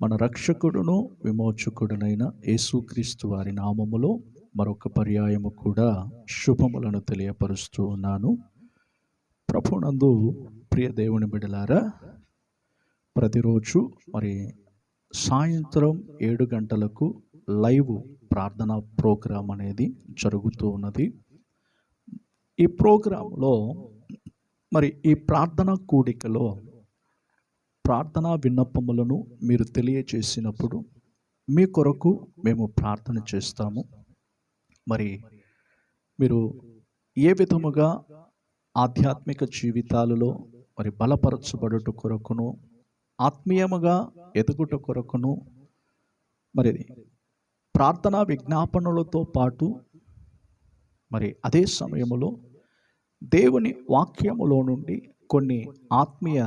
మన రక్షకుడును విమోచకుడునైన యేసుక్రీస్తు వారి నామములో మరొక పర్యాయము కూడా శుభములను తెలియపరుస్తూ ఉన్నాను. ప్రభునందు ప్రియ దేవుని బిడలారా ప్రతిరోజు మరి సాయంత్రం ఏడు గంటలకు లైవ్ ప్రార్థన ప్రోగ్రాం అనేది జరుగుతూ ఉన్నది. ఈ ప్రోగ్రాంలో మరి ఈ ప్రార్థన కూడికలో ప్రార్థనా విన్నపములను మీరు తెలియచేసినప్పుడు మీ కొరకు మేము ప్రార్థన చేస్తాము. మరి మీరు ఏ విధముగా ఆధ్యాత్మిక జీవితాలలో మరి బలపరచబడుట కొరకును ఆత్మీయముగా ఎదుగుట కొరకును మరి ప్రార్థనా విజ్ఞాపనలతో పాటు మరి అదే సమయంలో దేవుని వాక్యములో నుండి కొన్ని ఆత్మీయ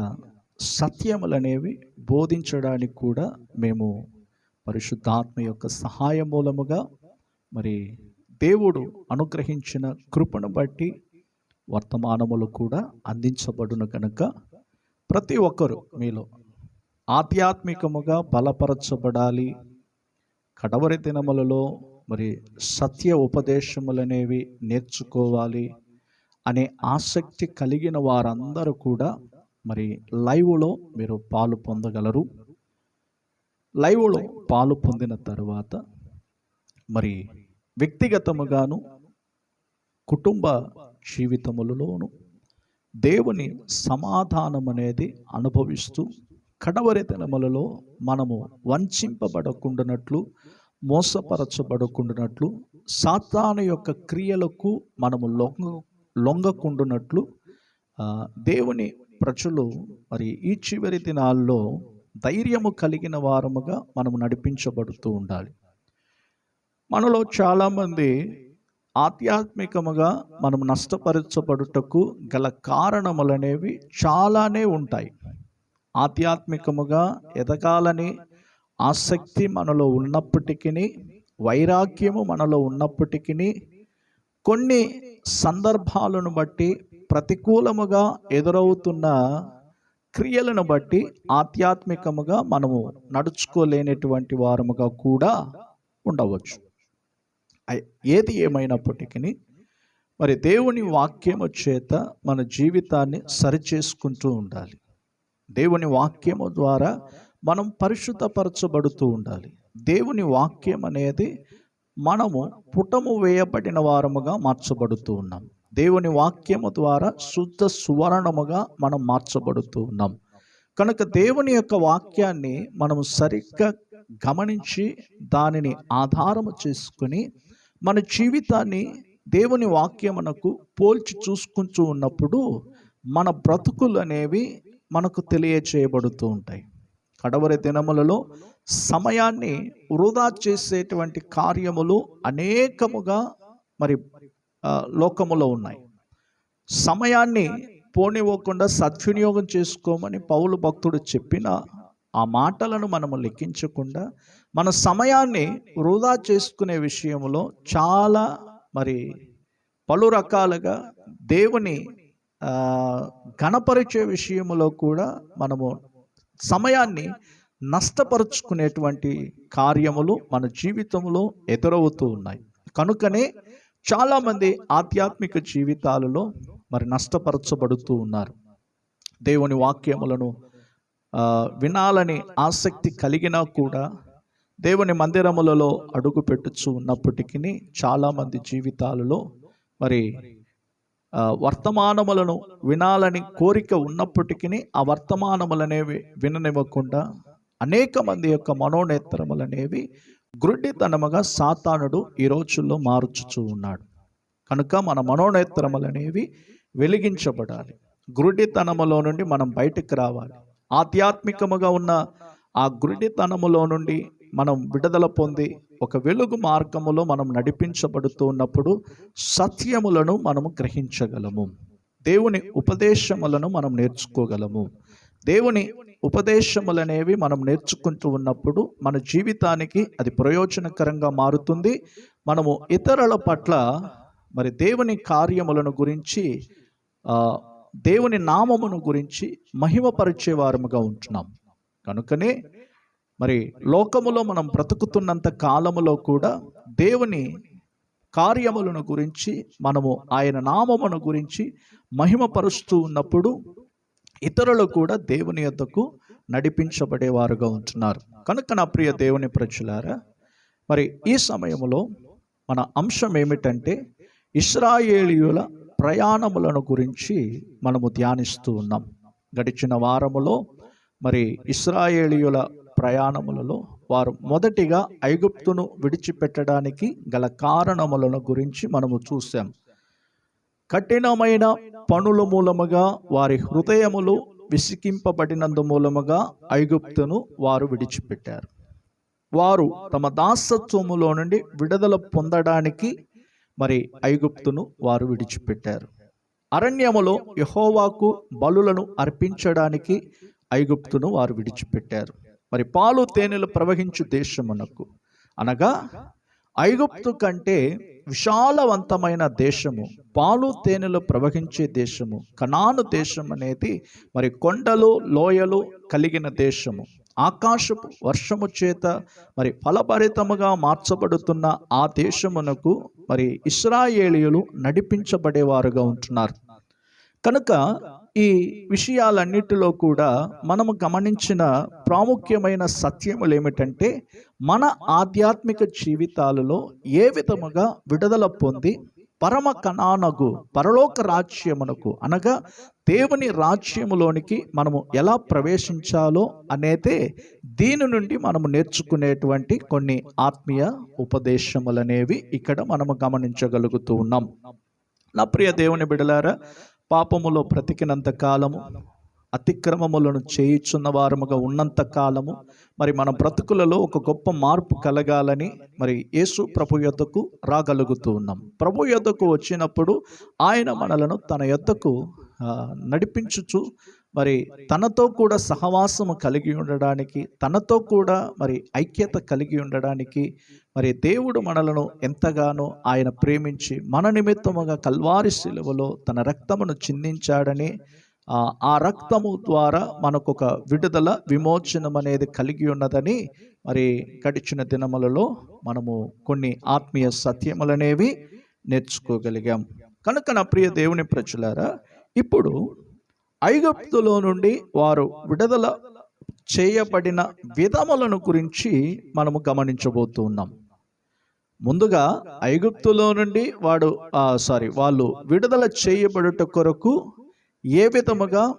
సత్యములనేవి బోధించడానికి కూడా మేము పరిశుద్ధాత్మ యొక్క సహాయ మూలముగా మరి దేవుడు అనుగ్రహించిన కృపను బట్టి వర్తమానములు కూడా అందించబడును కనుక ప్రతి ఒక్కరు మీలో ఆధ్యాత్మికముగా బలపరచబడాలి. కడవరి దినములలో మరి సత్య ఉపదేశములనేవి నేర్చుకోవాలి అనే ఆసక్తి కలిగిన వారందరూ కూడా మరి లైవ్లో మీరు పాలు పొందగలరు. లైవ్లో పాలు పొందిన తర్వాత మరి వ్యక్తిగతముగాను కుటుంబ జీవితములలోను దేవుని సమాధానం అనేది అనుభవిస్తూ కడవరి దినములలో మనము వంచింపబడకుండానట్లు మోసపరచబడకుండానట్లు సాతాను యొక్క క్రియలకు మనము లొంగ లొంగకుండునట్లు దేవుని ప్రజలు మరి ఈ చివరి దినాల్లో ధైర్యము కలిగిన వారముగా మనము నడిపించబడుతూ ఉండాలి. మనలో చాలామంది ఆధ్యాత్మికముగా మనం నష్టపరచబడుటకు గల కారణములనేవి చాలానే ఉంటాయి. ఆధ్యాత్మికముగా ఎదగాలని ఆసక్తి మనలో ఉన్నప్పటికీ వైరాగ్యము మనలో ఉన్నప్పటికీ కొన్ని సందర్భాలను బట్టి ప్రతికూలముగా ఎదురవుతున్న క్రియలను బట్టి ఆధ్యాత్మికముగా మనము నడుచుకోలేనటువంటి వారముగా కూడా ఉండవచ్చు. ఏది ఏమైనప్పటికీ మరి దేవుని వాక్యము చేత మన జీవితాన్ని సరిచేసుకుంటూ ఉండాలి. దేవుని వాక్యము ద్వారా మనం పరిశుద్ధపరచబడుతూ ఉండాలి. దేవుని వాక్యం అనేది మనము పుటము వేయబడిన వారముగా మార్చబడుతూ ఉన్నాం. దేవుని వాక్యము ద్వారా శుద్ధ సువర్ణముగా మనం మార్చబడుతూ ఉన్నాం కనుక దేవుని యొక్క వాక్యాన్ని మనము సరిగ్గా గమనించి దానిని ఆధారము చేసుకుని మన జీవితాన్ని దేవుని వాక్యమునకు పోల్చి చూసుకుంటూ ఉన్నప్పుడు మన బ్రతుకులు అనేవి మనకు తెలియచేయబడుతూ ఉంటాయి. కడవరి దినములలో సమయాన్ని వృధా చేసేటువంటి కార్యములు అనేకముగా మరి లోకములో ఉన్నాయి. సమయాన్ని పోనివ్వకుండా సద్వినియోగం చేసుకోమని పౌలు భక్తుడు చెప్పిన ఆ మాటలను మనము లెక్కించకుండా మన సమయాన్ని వృధా చేసుకునే విషయంలో చాలా మరి పలు రకాలుగా దేవుని గణపరిచే విషయంలో కూడా మనము సమయాన్ని నష్టపరుచుకునేటువంటి కార్యములు మన జీవితంలో ఎదురవుతూ ఉన్నాయి. కనుకనే చాలామంది ఆధ్యాత్మిక జీవితాలలో మరి నష్టపరచబడుతూ ఉన్నారు. దేవుని వాక్యములను వినాలని ఆసక్తి కలిగినా కూడా దేవుని మందిరములలో అడుగు పెట్టుచు ఉన్నప్పటికీ చాలామంది జీవితాలలో మరి వర్తమానములను వినాలని కోరిక ఉన్నప్పటికీ ఆ వర్తమానములనేవి విననివ్వకుండా అనేక మంది యొక్క మనోనేత్రములనేవి గ్రుడ్డితనముగా సాతానుడు ఈ రోజుల్లో మార్చుచూ ఉన్నాడు. కనుక మన మనోనేత్రములనేవి వెలిగించబడాలి. గ్రుడ్డితనములో నుండి మనం బయటకు రావాలి. ఆధ్యాత్మికముగా ఉన్న ఆ గురుడితనములో నుండి మనం విడుదల పొంది ఒక వెలుగు మార్గములో మనం నడిపించబడుతూ ఉన్నప్పుడు సత్యములను మనము గ్రహించగలము. దేవుని ఉపదేశములను మనం నేర్చుకోగలము. దేవుని ఉపదేశములనేవి మనం నేర్చుకుంటూ ఉన్నప్పుడు మన జీవితానికి అది ప్రయోజనకరంగా మారుతుంది. మనము ఇతరుల పట్ల మరి దేవుని కార్యములను గురించి దేవుని నామమును గురించి మహిమపరిచే వారముగా ఉంటున్నాం. కనుకనే మరి లోకములో మనం బ్రతుకుతున్నంత కాలములో కూడా దేవుని కార్యములను గురించి మనము ఆయన నామమును గురించి మహిమపరుస్తూ ఉన్నప్పుడు ఇతరులు కూడా దేవుని యొద్దకు నడిపించబడేవారుగా ఉంటున్నారు. కనుక నా ప్రియ దేవుని ప్రజలారా మరి ఈ సమయంలో మన అంశం ఏమిటంటే ఇస్రాయేలీయుల ప్రయాణములను గురించి మనము ధ్యానిస్తూ ఉన్నాం. గడిచిన వారములో మరి ఇస్రాయేలీయుల ప్రయాణములలో వారు మొదటిగా ఐగుప్తును విడిచిపెట్టడానికి గల కారణములను గురించి మనము చూసాం కఠినమైన పనుల మూలముగా వారి హృదయములు విసికింపబడినందు మూలముగా ఐగుప్తును వారు విడిచిపెట్టారు. వారు తమ దాసత్వములో నుండి విడుదల పొందడానికి మరి ఐగుప్తును వారు విడిచిపెట్టారు. అరణ్యములో యహోవాకు బలులను అర్పించడానికి ఐగుప్తును వారు విడిచిపెట్టారు. మరి పాలు తేనెలు ప్రవహించు దేశమునకు. అనగా ఐగుప్తు కంటే విశాలవంతమైన దేశము పాలు తేనెలు ప్రవహించే దేశము కనాను దేశం అనేది మరి కొండలు లోయలు కలిగిన దేశము. ఆకాశపు వర్షము చేత మరి ఫలభరితముగా మార్చబడుతున్న ఆ దేశమునకు మరి ఇస్రాయేలీయులు నడిపించబడేవారుగా ఉంటున్నారు. కనుక ఈ విషయాలన్నిటిలో కూడా మనము గమనించిన ప్రాముఖ్యమైన సత్యములు ఏమిటంటే మన ఆధ్యాత్మిక జీవితాలలో ఏ విధముగా విడుదల పొంది పరమ కణానగు పరలోక రాజ్యమునకు అనగా దేవుని రాజ్యములోనికి మనము ఎలా ప్రవేశించాలో అనేదే దీని నుండి మనము నేర్చుకునేటువంటి కొన్ని ఆత్మీయ ఉపదేశములనేవి ఇక్కడ మనము గమనించగలుగుతూ ఉన్నాం. నా ప్రియ దేవుని బిడలారా పాపములో బ్రతికినంత కాలము అతిక్రమములను చేయుచున్న వారముగా ఉన్నంత కాలము మరి మన బ్రతుకులలో ఒక గొప్ప మార్పు కలగాలని మరి యేసు ప్రభు యొద్దకు రాగలుగుతూ ఉన్నాం. ప్రభు యొద్దకు వచ్చినప్పుడు ఆయన మనలను తన యొద్దకు నడిపించుచు మరి తనతో కూడా సహవాసము కలిగి ఉండడానికి తనతో కూడా మరి ఐక్యత కలిగి ఉండడానికి మరి దేవుడు మనలను ఎంతగానో ఆయన ప్రేమించి మన నిమిత్తముగా కల్వారి శిలువలో తన రక్తమును చిందించాడని ఆ, రక్తము ద్వారా మనకు ఒక విడుదల విమోచనం అనేది కలిగి ఉన్నదని మరి గడిచిన దినములలో మనము కొన్ని ఆత్మీయ సత్యములనేవి నేర్చుకోగలిగాం. కనుక నా ప్రియ దేవుని ప్రజలారా ఇప్పుడు ఐగుప్తులో నుండి వారు విడుదల చేయబడిన విధములను గురించి మనము గమనించబోతున్నాం ముందుగా ఐగుప్తులో నుండి వాడు సారీ వాళ్ళు విడుదల చేయబడుట కొరకు ఏ విధముగా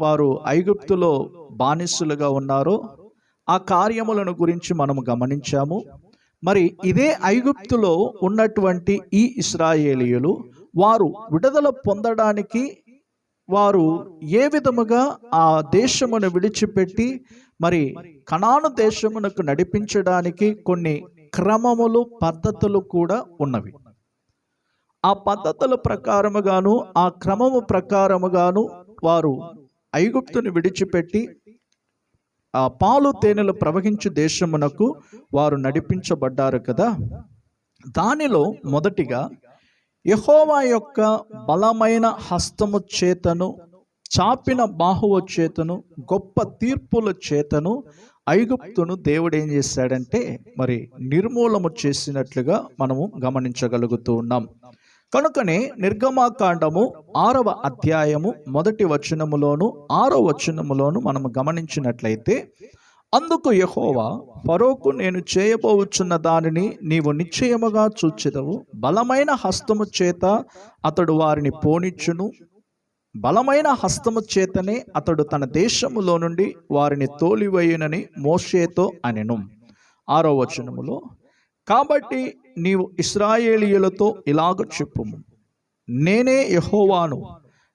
వారు ఐగుప్తులో బానిసులుగా ఉన్నారో ఆ కార్యములను గురించి మనము గమనించాము. మరి ఇదే ఐగుప్తులో ఉన్నటువంటి ఈ ఇస్రాయేలీయులు వారు విడుదల పొందడానికి వారు ఏ విధముగా ఆ దేశమును విడిచిపెట్టి మరి కనాను దేశమునకు నడిపించడానికి కొన్ని క్రమములు పద్ధతులు కూడా ఉన్నవి. ఆ పద్ధతుల ప్రకారముగాను ఆ క్రమము ప్రకారముగాను వారు ఐగుప్తుని విడిచిపెట్టి ఆ పాలు తేనెలు ప్రవహించు దేశమునకు వారు నడిపించబడ్డారు కదా? దానిలో మొదటిగా యహోవా యొక్క బలమైన హస్తము చేతను చాపిన బాహువ చేతను గొప్ప తీర్పుల చేతను ఐగుప్తును దేవుడు ఏం చేశాడంటే మరి నిర్మూలము చేసినట్లుగా మనము గమనించగలుగుతూ ఉన్నాం. కనుకనే నిర్గమాకాండము ఆరవ అధ్యాయము మొదటి వచనములోను ఆరో వచనములోను మనము గమనించినట్లయితే అందుకు యహోవా ఫరోకు నేను చేయబోవచ్చున్న దానిని నీవు నిశ్చయముగా చూచెదవు. బలమైన హస్తము చేత అతడు వారిని పోనిచ్చును. బలమైన హస్తము చేతనే అతడు తన దేశములో నుండి వారిని తోలివేయునని మోషేతో అనెను. ఆరో వచనములో కాబట్టి నీవు ఇస్రాయేలీయులతో ఇలాగ చెప్పుము. నేనే యహోవాను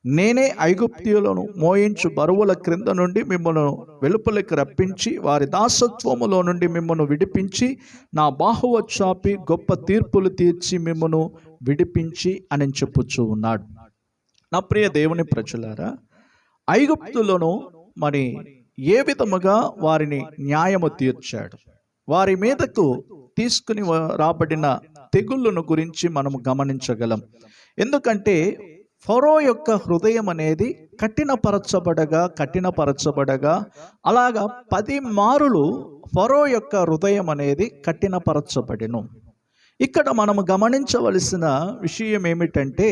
నేనే ఐగుప్తియులను మోయించు బరువుల క్రింద నుండి మిమ్మల్ని వెలుపలికి రప్పించి వారి దాసత్వములో నుండి మిమ్మల్ని విడిపించి నా బాహువ చాపి గొప్ప తీర్పులు తీర్చి మిమ్మను విడిపించి అని చెప్పుచూ ఉన్నాడు. నా ప్రియ దేవుని ప్రజలారా ఐగుప్తులను మరి ఏ విధముగా వారిని న్యాయము తీర్చాడు? వారి మీదకు తీసుకుని రాబడిన తెగుళ్ళను గురించి మనం గమనించగలం. ఎందుకంటే ఫరో యొక్క హృదయం అనేది కఠినపరచబడగా కఠినపరచబడగా అలాగా పది మారులు ఫరో యొక్క హృదయం అనేది కఠినపరచబడిను. ఇక్కడ మనము గమనించవలసిన విషయం ఏమిటంటే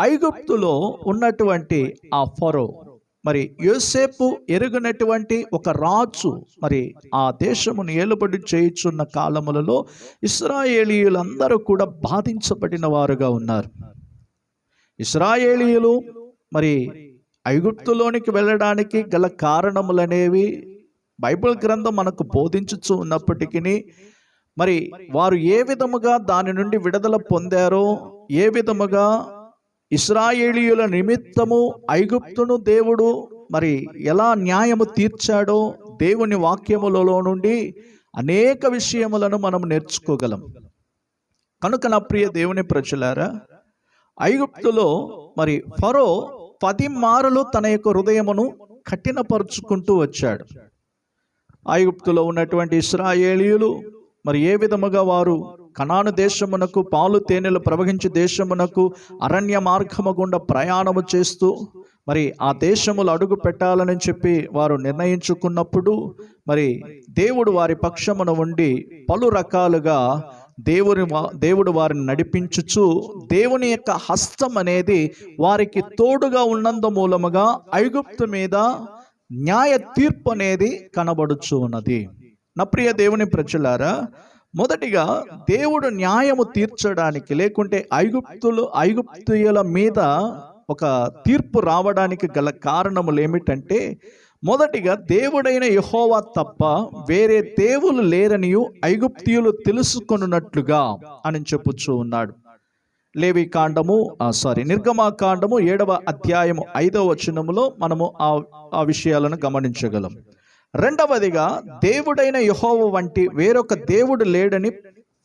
ఐగుప్తులో ఉన్నటువంటి ఆ ఫరో మరి యోసేపు ఎరుగినటువంటి ఒక రాజు మరి ఆ దేశమును ఏలుబడి చేయుచున్న కాలములలో ఇస్రాయేలీయులందరూ కూడా బాధించబడిన వారుగా ఉన్నారు. ఇస్రాయేలీయులు మరి ఐగుప్తులోనికి వెళ్ళడానికి గల కారణములనేవి బైబిల్ గ్రంథం మనకు బోధించుచు ఉన్నప్పటికీ మరి వారు ఏ విధముగా దాని నుండి విడుదల పొందారో ఏ విధముగా ఇస్రాయేలీయుల నిమిత్తము ఐగుప్తును దేవుడు మరి ఎలా న్యాయము తీర్చాడో దేవుని వాక్యములలో నుండి అనేక విషయములను మనం నేర్చుకోగలం. కనుక నా ప్రియ దేవుని ప్రజలారా ఐగుప్తులో మరి ఫరో పది మారులు తన యొక్క హృదయమును కఠినపరుచుకుంటూ వచ్చాడు. ఐగుప్తులో ఉన్నటువంటి ఇస్రాయేలీయులు మరి ఏ విధముగా వారు కనాను దేశమునకు పాలు తేనెలు ప్రవహించే దేశమునకు అరణ్య మార్గము గుండా ప్రయాణము చేస్తూ మరి ఆ దేశములు అడుగు పెట్టాలని చెప్పి వారు నిర్ణయించుకున్నప్పుడు మరి దేవుడు వారి పక్షమున ఉండి పలు రకాలుగా దేవుని వా- దేవుడు వారిని నడిపించుచు దేవుని యొక్క హస్తం అనేది వారికి తోడుగా ఉన్నందు మూలముగా ఐగుప్తు మీద న్యాయ తీర్పు అనేది కనబడుచు ఉన్నది. నా ప్రియ దేవుని ప్రజలారా మొదటిగా దేవుడు న్యాయము తీర్చడానికి లేకుంటే ఐగుప్తులు ఐగుప్తుల మీద ఒక తీర్పు రావడానికి గల కారణములు ఏమిటంటే మొదటిగా దేవుడైన యహోవా తప్ప వేరే దేవులు లేరనియు ఐగుప్తియులు తెలుసుకొనున్నట్లుగా అని చెప్పుచూ ఉన్నాడు. లేవి కాండము సారీ నిర్గమా కాండము ఏడవ అధ్యాయము ఐదవ వచనములో మనము ఆ ఆ విషయాలను గమనించగలం. రెండవదిగా దేవుడైన యహోవ వంటి వేరొక దేవుడు లేడని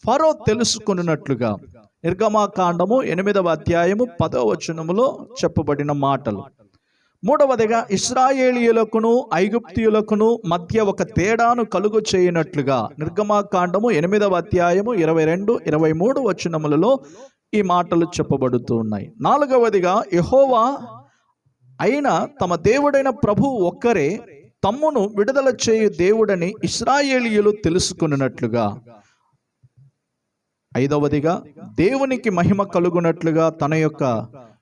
ఫరో తెలుసుకున్నట్లుగా నిర్గమా కాండము ఎనిమిదవ అధ్యాయము పదవ వచనములో చెప్పబడిన మాటలు. మూడవదిగా ఇస్రాయేలీయులకును ఐగుప్తియులకును మధ్య ఒక తేడాను కలుగు చేయనట్లుగా నిర్గమాకాండము ఎనిమిదవ అధ్యాయము ఇరవై రెండు ఇరవై మూడు వచనములలో ఈ మాటలు చెప్పబడుతూ ఉన్నాయి. నాలుగవదిగా యహోవా అయిన తమ దేవుడైన ప్రభు ఒక్కరే తమ్మును విడుదల చేయు దేవుడని ఇస్రాయేలీయులు తెలుసుకున్నట్లుగా. ఐదవదిగా దేవునికి మహిమ కలుగునట్లుగా తన యొక్క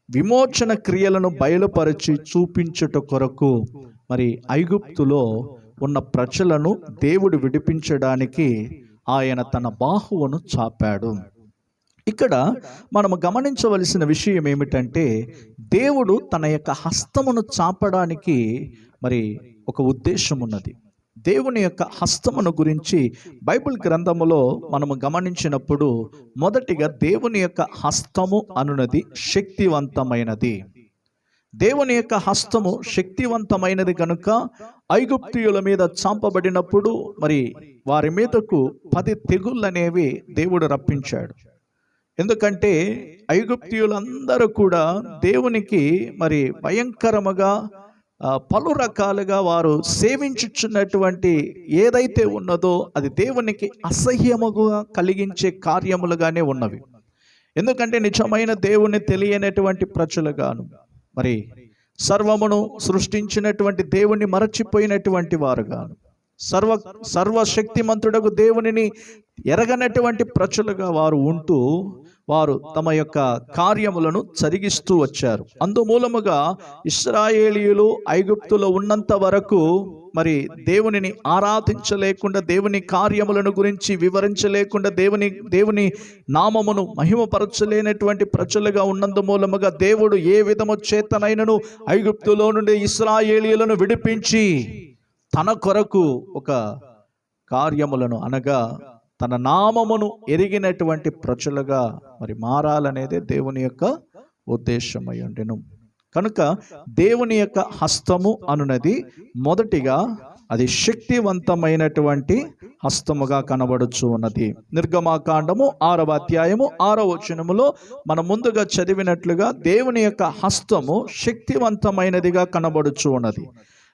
విమోచన క్రియలను బయలుపరిచి చూపించుట కొరకు మరి ఐగుప్తులో ఉన్న ప్రజలను దేవుడు విడిపించడానికి ఆయన తన బాహువును చాపాడు. ఇక్కడ మనము గమనించవలసిన విషయం ఏమిటంటే దేవుడు తన యొక్క హస్తమును చాపడానికి మరి ఒక ఉద్దేశం ఉన్నది దేవుని యొక్క హస్తమును గురించి బైబిల్ గ్రంథములో మనము గమనించినప్పుడు మొదటిగా దేవుని యొక్క హస్తము అనున్నది శక్తివంతమైనది. దేవుని యొక్క హస్తము శక్తివంతమైనది కనుక ఐగుప్తియుల మీద చాంపబడినప్పుడు మరి వారి మీదకు పది తెగుళ్ళనేవి దేవుడు రప్పించాడు. ఎందుకంటే ఐగుప్తియులందరూ కూడా దేవునికి మరి భయంకరముగా పలు రకాలుగా వారు సేవించుచున్నటువంటి ఏదైతే ఉన్నదో అది దేవునికి అసహ్యముగా కలిగించే కార్యములుగానే ఉన్నవి. ఎందుకంటే నిజమైన దేవుని తెలియనటువంటి ప్రజలుగాను. మరి సర్వమును సృష్టించినటువంటి దేవుని మరచిపోయినటువంటి వారుగాను. సర్వ సర్వశక్తిమంతుడకు దేవునిని ఎరగనటువంటి ప్రజలుగా వారు ఉంటూ వారు తమ యొక్క కార్యములను జరిగిస్తూ వచ్చారు. అందుమూలముగా ఇస్రాయేలీయులు ఐగుప్తులో ఉన్నంత వరకు మరి దేవునిని ఆరాధించలేకుండా దేవుని కార్యములను గురించి వివరించలేకుండా దేవుని దేవుని నామమును మహిమపరచలేనటువంటి ప్రజలుగా ఉన్నందు మూలముగా దేవుడు ఏ విధము చేతనైనను ఐగుప్తులో నుండి ఇస్రాయేలీయులను విడిపించి తన కొరకు ఒక కార్యములను అనగా తన నామమును ఎరిగినటువంటి ప్రజలుగా మరి మారాలనేదే దేవుని యొక్క ఉద్దేశమై ఉండెను. కనుక దేవుని యొక్క హస్తము అనున్నది మొదటిగా అది శక్తివంతమైనటువంటి హస్తముగా కనబడుచు ఉన్నది. నిర్గమాకాండము ఆరవ అధ్యాయము ఆరవ వచనములో మనం ముందుగా చదివినట్లుగా దేవుని యొక్క హస్తము శక్తివంతమైనదిగా కనబడుచు ఉన్నది.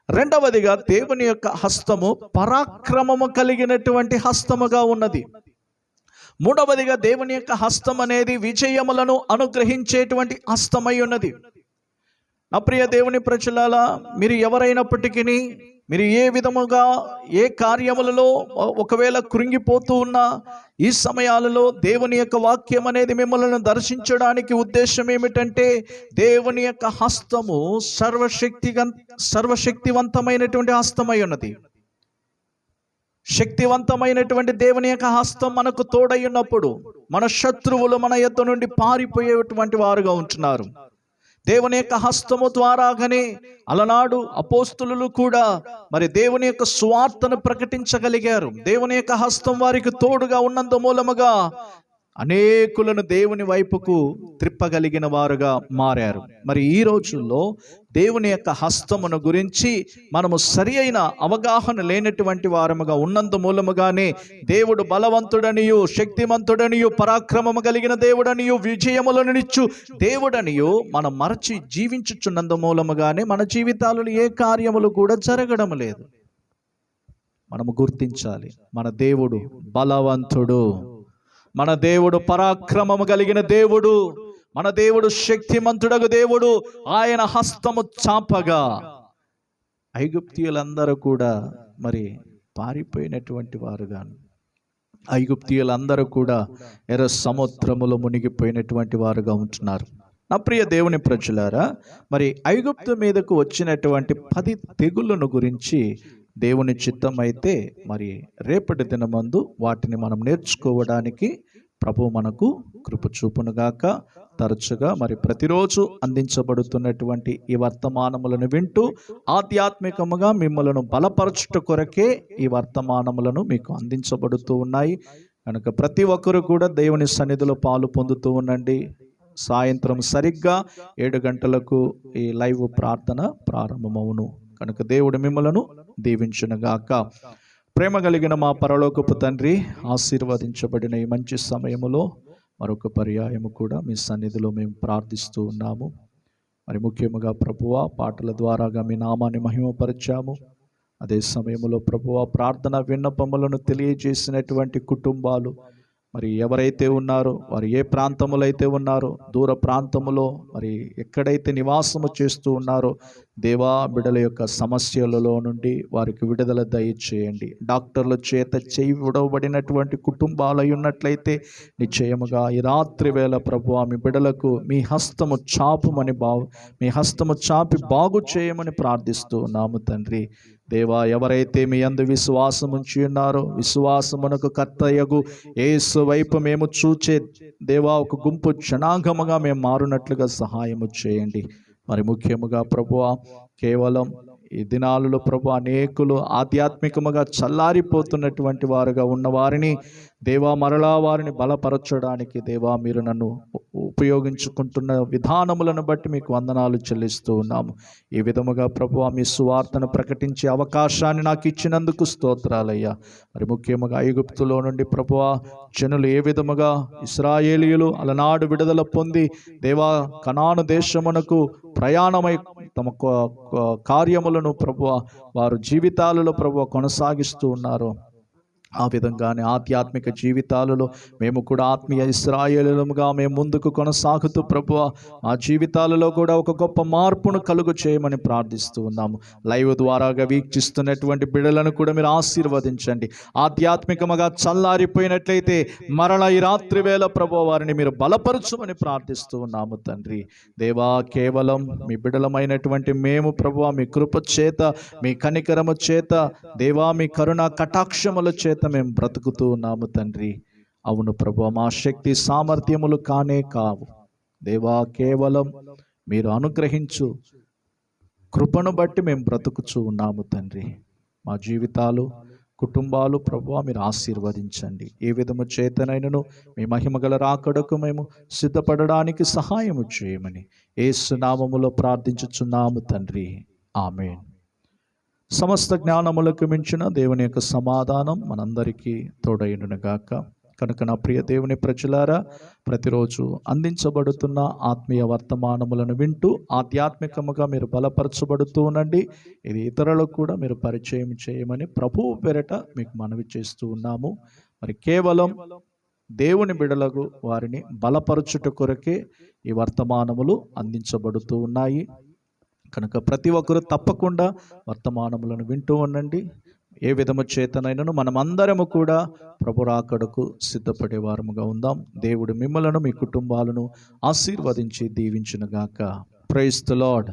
రెండవదిగా దేవుని యొక్క హస్తము పరాక్రమము కలిగినటువంటి హస్తముగా ఉన్నది. మూడవదిగా దేవుని యొక్క హస్తం అనేది విజయములను అనుగ్రహించేటువంటి హస్తమై ఉన్నది. అప్రియ దేవుని ప్రజలాల మీరు ఎవరైనప్పటికీ మీరు ఏ విధముగా ఏ కార్యములలో ఒకవేళ కృంగిపోతూ ఉన్న ఈ సమయాలలో దేవుని యొక్క వాక్యం అనేది మిమ్మల్ని దర్శించడానికి ఉద్దేశం ఏమిటంటే దేవుని యొక్క హస్తము సర్వశక్తి సర్వశక్తివంతమైనటువంటి హస్తమై ఉన్నది. శక్తివంతమైనటువంటి దేవుని యొక్క హస్తం మనకు తోడై ఉన్నప్పుడు మన శత్రువులు మన ఎద్ద నుండి పారిపోయేటువంటి వారుగా ఉంటున్నారు. దేవుని యొక్క హస్తము ద్వారాగానే అలనాడు అపోస్తులు కూడా మరి దేవుని యొక్క స్వార్థను ప్రకటించగలిగారు. దేవుని యొక్క హస్తం వారికి తోడుగా ఉన్నంత మూలముగా అనేకులను దేవుని వైపుకు త్రిప్పగలిగిన వారుగా మారారు. మరి ఈ రోజుల్లో దేవుని యొక్క హస్తమును గురించి మనము సరి అయిన అవగాహన లేనటువంటి వారముగా ఉన్నంత మూలముగానే దేవుడు బలవంతుడనియు శక్తిమంతుడనియు పరాక్రమము కలిగిన దేవుడనియు విజయములనిచ్చు దేవుడనియు మనం మరచి జీవించుచున్నంత మూలముగానే మన జీవితాలలో ఏ కార్యములు కూడా జరగడం లేదు. మనము గుర్తించాలి మన దేవుడు బలవంతుడు. మన దేవుడు పరాక్రమము కలిగిన దేవుడు. మన దేవుడు శక్తిమంతుడగు దేవుడు. ఆయన హస్తము చాపగా. ఐగుప్తియులందరూ కూడా మరి పారిపోయినటువంటి వారుగా. ఐగుప్తియులందరూ కూడా ఎర్ర సముద్రములో మునిగిపోయినటువంటి వారుగా ఉంటున్నారు. నా ప్రియ దేవుని ప్రజలారా మరి ఐగుప్తు మీదకు వచ్చినటువంటి పది తెగుళ్ళను గురించి దేవుని చిత్తం అయితే మరి రేపటి దినమందు వాటిని మనం నేర్చుకోవడానికి ప్రభు మనకు కృప చూపునుగాక తరచుగా మరి ప్రతిరోజు అందించబడుతున్నటువంటి ఈ వర్తమానములను వింటూ ఆధ్యాత్మికముగా మిమ్మలను బలపరచుట కొరకే ఈ వర్తమానములను మీకు అందించబడుతూ ఉన్నాయి. కనుక ప్రతి ఒక్కరు కూడా దేవుని సన్నిధిలో పాలు పొందుతూ ఉండండి. సాయంత్రం సరిగ్గా ఏడు గంటలకు ఈ లైవ్ ప్రార్థన ప్రారంభమవును. కనుక దేవుడు మిమ్మలను దీవించునుగాక. ప్రేమ కలిగిన మా పరలోకపు తండ్రి ఆశీర్వదించబడిన ఈ మంచి సమయములో మరొక పర్యాయము కూడా మీ సన్నిధిలో మేము ప్రార్థిస్తూ ఉన్నాము. మరి ముఖ్యముగా ప్రభువ పాటల ద్వారాగా మీ నామాన్ని మహిమపరిచాము. అదే సమయంలో ప్రభువ ప్రార్థన విన్నపములను తెలియజేసినటువంటి కుటుంబాలు మరి ఎవరైతే ఉన్నారో వారు ఏ ప్రాంతములో అయితే ఉన్నారో దూర ప్రాంతములో మరి ఎక్కడైతే నివాసము చేస్తూ ఉన్నారో దేవా బిడల యొక్క సమస్యలలో నుండి వారికి విడుదల దయచేయండి. డాక్టర్ల చేత చేయి విడవబడినటువంటి కుటుంబాలు ఉన్నట్లయితే నిశ్చయముగా ఈ రాత్రి వేళ ప్రభు మీ బిడలకు మీ హస్తము చాపుమని బాగు మీ హస్తము చాపి బాగు చేయమని ప్రార్థిస్తూ ఉన్నాము తండ్రి. దేవా ఎవరైతే మీ అందు విశ్వాసం ఉంచి ఉన్నారో విశ్వాసమునకు కర్తయ్యగు ఏసు వైపు మేము చూచే దేవా ఒక గుంపు జనాగముగా మేము మారునట్లుగా సహాయము చేయండి. మరి ముఖ్యముగా ప్రభువ కేవలం ఈ దినాలలో ప్రభు అనేకులు ఆధ్యాత్మికముగా చల్లారిపోతున్నటువంటి వారుగా ఉన్నవారిని దేవా మరలా వారిని బలపరచడానికి దేవా మీరు నన్ను ఉపయోగించుకుంటున్న విధానములను బట్టి మీకు వందనాలు చెల్లిస్తూ ఉన్నాము. ఈ విధముగా ప్రభు మీ సువార్తను ప్రకటించే అవకాశాన్ని నాకు ఇచ్చినందుకు స్తోత్రాలయ్యా. మరి ముఖ్యముగా ఐగుప్తులో నుండి ప్రభు జనులు ఏ విధముగా ఇస్రాయేలీయులు అలనాడు విడుదల పొంది దేవా కనాను దేశమునకు ప్రయాణమై తమ కార్యములను ప్రభు వారు జీవితాలలో ప్రభు కొనసాగిస్తూ ఉన్నారు. ఆ విధంగానే ఆధ్యాత్మిక జీవితాలలో మేము కూడా ఆత్మీయ ఇస్రాయేలుగా మేము ముందుకు కొనసాగుతూ ప్రభు మా జీవితాలలో కూడా ఒక గొప్ప మార్పును కలుగు చేయమని ప్రార్థిస్తూ ఉన్నాము. లైవ్ ద్వారాగా వీక్షిస్తున్నటువంటి బిడలను కూడా మీరు ఆశీర్వదించండి. ఆధ్యాత్మికముగా చల్లారిపోయినట్లయితే మరల ఈ రాత్రి వేళ ప్రభు వారిని మీరు బలపరచుమని ప్రార్థిస్తూ ఉన్నాము తండ్రి. దేవా కేవలం మీ బిడలమైనటువంటి మేము ప్రభు మీ కృప చేత మీ కనికరము చేత దేవా మీ కరుణ కటాక్షముల చేత మేము బ్రతుకుతూ ఉన్నాము తండ్రి. అవును ప్రభు మా శక్తి సామర్థ్యములు కానే కావు. దేవా కేవలం మీరు అనుగ్రహించు కృపను బట్టి మేము బ్రతుకుచూ ఉన్నాము తండ్రి. మా జీవితాలు కుటుంబాలు ప్రభు మీరు ఆశీర్వదించండి. ఏ విధము చేతనైనను మీ మహిమగల రాకడకు మేము సిద్ధపడడానికి సహాయము చేయమని ఏసునామములో ప్రార్థించుచున్నాము తండ్రి. ఆమెన్. సమస్త జ్ఞానములకు మించిన దేవుని యొక్క సమాధానం మనందరికీ తోడైనగాక కనుక నా ప్రియ దేవుని ప్రజలారా ప్రతిరోజు అందించబడుతున్న ఆత్మీయ వర్తమానములను వింటూ ఆధ్యాత్మికముగా మీరు బలపరచబడుతూ ఉండండి. ఇది ఇతరులకు కూడా మీరు పరిచయం చేయమని ప్రభువు పేరట మీకు మనవి చేస్తూ ఉన్నాము. మరి కేవలం దేవుని బిడలకు వారిని బలపరచుట కొరకే ఈ వర్తమానములు అందించబడుతూ ఉన్నాయి. కనుక ప్రతి ఒక్కరూ తప్పకుండా వర్తమానములను వింటూ ఉండండి. ఏ విధము చేతనైనను మనమందరము కూడా ప్రభురాకడకు సిద్ధపడే వారముగా ఉందాం. దేవుడు మిమ్మలను మీ కుటుంబాలను ఆశీర్వదించి దీవించునుగాక. Price the lord